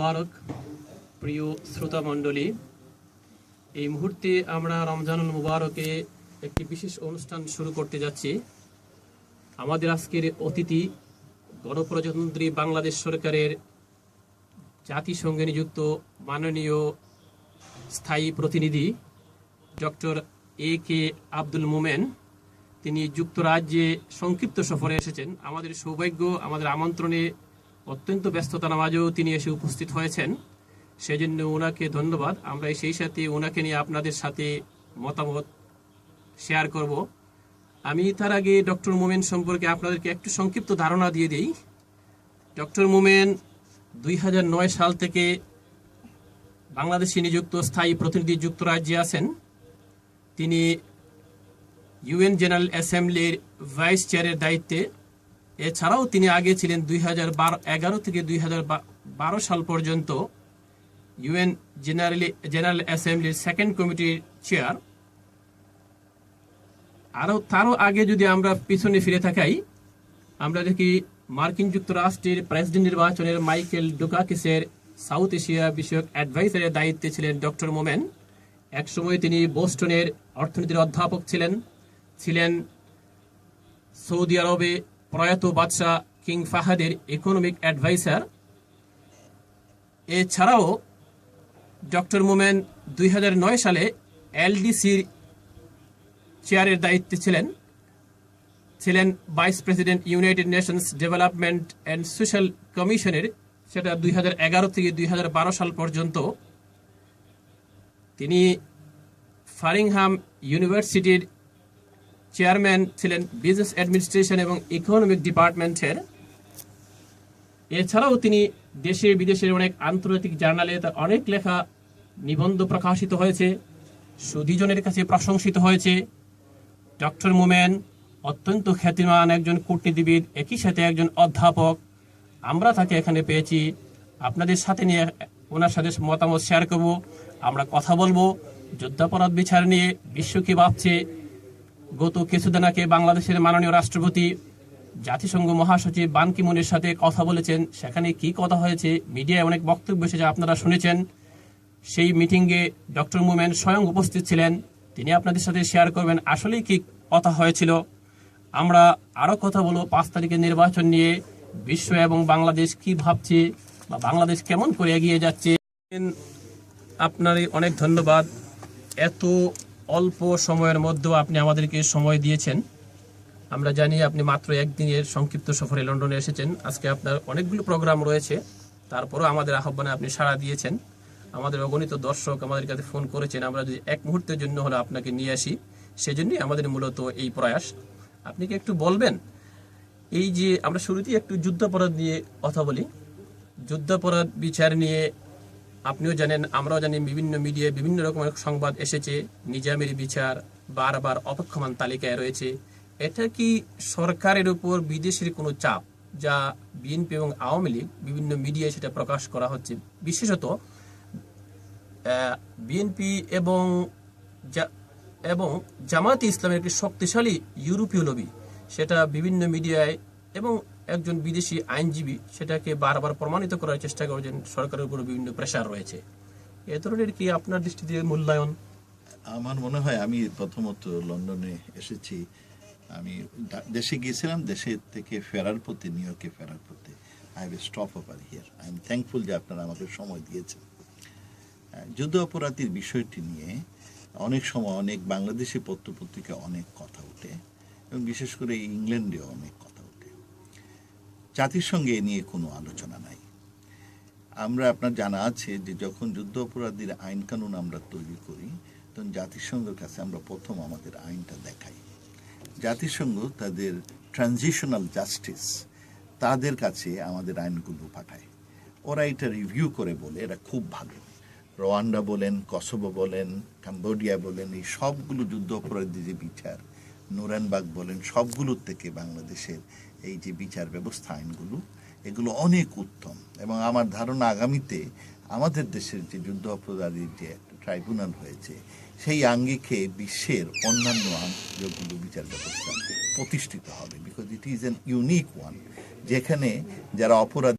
মুবারক, প্রিয় শ্রোতা মণ্ডলী এই মুহূর্তে আমরা রমজানুল মুবারকে একটি বিশেষ অনুষ্ঠান শুরু করতে যাচ্ছি। আমাদের আজকের অতিথি গণপ্রজাতন্ত্রী বাংলাদেশ সরকারের জাতিসংঘে নিযুক্ত মাননীয় স্থায়ী প্রতিনিধি ডক্টর এ কে আব্দুল মোমেন। তিনি যুক্তরাজ্যে সংক্ষিপ্ত সফরে এসেছেন। আমাদের সৌভাগ্য, আমাদের আমন্ত্রণে অত্যন্ত ব্যস্ততার মাঝেও তিনি এসে উপস্থিত হয়েছেন। সেজন্য ওনাকে ধন্যবাদ। আমরা সেই সাথে ওনাকে নিয়ে আপনাদের সাথে মতামত শেয়ার করব। আমি তার আগে ডক্টর মোমেন সম্পর্কে আপনাদেরকে একটু সংক্ষিপ্ত ধারণা দিয়ে দিই। ডক্টর মোমেন দুই হাজার নয় সাল থেকে বাংলাদেশে নিযুক্ত স্থায়ী প্রতিনিধি যুক্তরাজ্যে আছেন। তিনি ইউএন জেনারেল অ্যাসেম্বলির ভাইস চেয়ারের দায়িত্বে এছাড়াও তিনি আগে ছিলেন দুই হাজার এগারো থেকে দুই হাজার বারো সাল পর্যন্ত ইউএন জেনারেল জেনারেল অ্যাসেম্বলির সেকেন্ড কমিটির চেয়ার। আরও, তারও আগে যদি আমরা পিছনে ফিরে থাকাই আমরা দেখি মার্কিন যুক্তরাষ্ট্রের প্রেসিডেন্ট নির্বাচনের মাইকেল ডুকাকিসের সাউথ এশিয়া বিষয়ক অ্যাডভাইসারের দায়িত্বে ছিলেন ডক্টর মোমেন। একসময় তিনি বোস্টনের অর্থনীতির অধ্যাপক ছিলেন ছিলেন সৌদি আরবে প্রয়াত বাদশাহ কিং ফাহাদের ইকোনমিক অ্যাডভাইসার এছাড়াও ডক্টর মোমেন দুই হাজার নয় সালে এলডিসির চেয়ারের দায়িত্বে ছিলেন। ছিলেন vice president United Nations development and social কমিশনের সেটা দুই হাজার এগারো থেকে দুই হাজার বারো সাল পর্যন্ত। তিনি ফারিংহাম ইউনিভার্সিটির চেয়ারম্যান ছিলেন বিজনেস অ্যাডমিনিস্ট্রেশন এবং ইকোনমিক ডিপার্টমেন্টের। এছাড়াও তিনি দেশে বিদেশের অনেক আন্তর্জাতিক জার্নালে তার অনেক লেখা নিবন্ধ প্রকাশিত হয়েছে সুদীজনের কাছে প্রশংসিত হয়েছে। ডক্টর মোমেন অত্যন্ত খ্যাতিমান একজন কূটনীতিবিদ, একই সাথে একজন অধ্যাপক। আমরা তাকে এখানে পেয়েছি। আপনাদের সাথে নিয়ে ওনার সাথে মতামত শেয়ার করব। আমরা কথা বলব। যুদ্ধাপরাধ বিচার নিয়ে বিশ্ব কি ভাবছে? গত কিছুদিন আগে বাংলাদেশের মাননীয় রাষ্ট্রপতি জাতিসংঘ মহাসচিব বান কি মুনের সাথে কথা বলেছেন। সেখানে কি কথা হয়েছে, মিডিয়ায় অনেক বক্তব্য এসেছে, আপনারা শুনেছেন। সেই মিটিংয়ে ডক্টর মুমেন স্বয়ং উপস্থিত ছিলেন। তিনি আপনাদের সাথে শেয়ার করবেন, আসলেই কি কথা হয়েছিল। আমরা আরও কথা বলব পাঁচ তারিখের নির্বাচন নিয়ে, বিশ্ব এবং বাংলাদেশ কি ভাবছে বা বাংলাদেশ কেমন করে এগিয়ে যাচ্ছে। আপনারই অনেক ধন্যবাদ। এত অল্প সময়ের মধ্যেও আপনি আমাদেরকে সময় দিয়েছেন। আমরা জানি আপনি মাত্র একদিনের সংক্ষিপ্ত সফরে লন্ডনে এসেছেন। আজকে আপনার অনেকগুলো প্রোগ্রাম রয়েছে। তারপরেও আমাদের আহ্বানে আপনি সাড়া দিয়েছেন। আমাদের অগণিত দর্শক আমাদের কাছে ফোন করেছেন, আমরা যদি এক মুহূর্তের জন্য হলে আপনাকে নিয়ে আসি, সেজন্যই আমাদের মূলত এই প্রয়াস। আপনি কি একটু বলবেন? এই যে আমরা শুরুতেই একটু যুদ্ধাপরাধ নিয়ে কথা বলি। যুদ্ধাপরাধ বিচার নিয়ে আপনিও জানেন, আমরাও জানি বিভিন্ন মিডিয়ায় বিভিন্ন রকমের সংবাদ এসেছে। নিজামের বিচার বারবার অপেক্ষমান তালিকায় রয়েছে। এটা কি সরকারের উপর বিদেশের কোনো চাপ, যা বিএনপি এবং আওয়ামী লীগ বিভিন্ন মিডিয়ায় সেটা প্রকাশ করা হচ্ছে? বিশেষত বিএনপি এবং এবং জামায়াতে ইসলামের একটি শক্তিশালী ইউরোপীয় লবি, সেটা বিভিন্ন মিডিয়ায় এবং একজন বিদেশি আইনজীবী সেটাকে বারবার প্রমাণিত করার চেষ্টা করেছেন সরকারের উপর বিভিন্ন প্রেশার রয়েছে। এ ধরনের কি আপনার দৃষ্টিতে মূল্যায়ন? আমার মনে হয় আমি প্রথমত লন্ডনে এসেছি। আমি দেশে গিয়েছিলাম, দেশে থেকে ফেরার পথে, নিউ ইয়র্কে ফেরার পথে। I have stop over here I am thankful যে আপনারা আমাকে সময় দিয়েছেন। যুদ্ধ অপরাধীর বিষয়টি নিয়ে অনেক সময় অনেক বাংলাদেশি পত্রপত্রিকা অনেক কথা ওঠে এবং বিশেষ করে ইংল্যান্ডেও অনেক কথা জাতিসংঘে এ নিয়ে কোনো আলোচনা নাই। আমরা, আপনার জানা আছে যে যখন যুদ্ধ অপরাধীর আইন কানুন আমরা তৈরি করি, তখন জাতিসংঘের কাছে আমরা প্রথম আমাদের আইনটা দেখাই। জাতিসংঘ তাদের ট্রানজিশনাল জাস্টিস তাদের কাছে আমাদের আইনগুলো পাঠায়। ওরা এটা রিভিউ করে বলে এটা খুব ভালো। রোয়ান্ডা বলেন, কসোভো বলেন, কাম্বোডিয়া বলেন, এই সবগুলো যুদ্ধ অপরাধী যে বিচার, নুরানবাগ বলেন, সবগুলোর থেকে বাংলাদেশের এই যে বিচার ব্যবস্থা আইনগুলো, এগুলো অনেক উত্তম। এবং আমার ধারণা আগামীতে আমাদের দেশের যে যুদ্ধ অপরাধীর যে ট্রাইব্যুনাল হয়েছে, সেই আঙ্গিকে বিশ্বের অন্যান্য আন্তর্জাতিক বিচার ব্যবস্থা প্রতিষ্ঠিত হবে because it is an unique one যেখানে যারা অপরাধ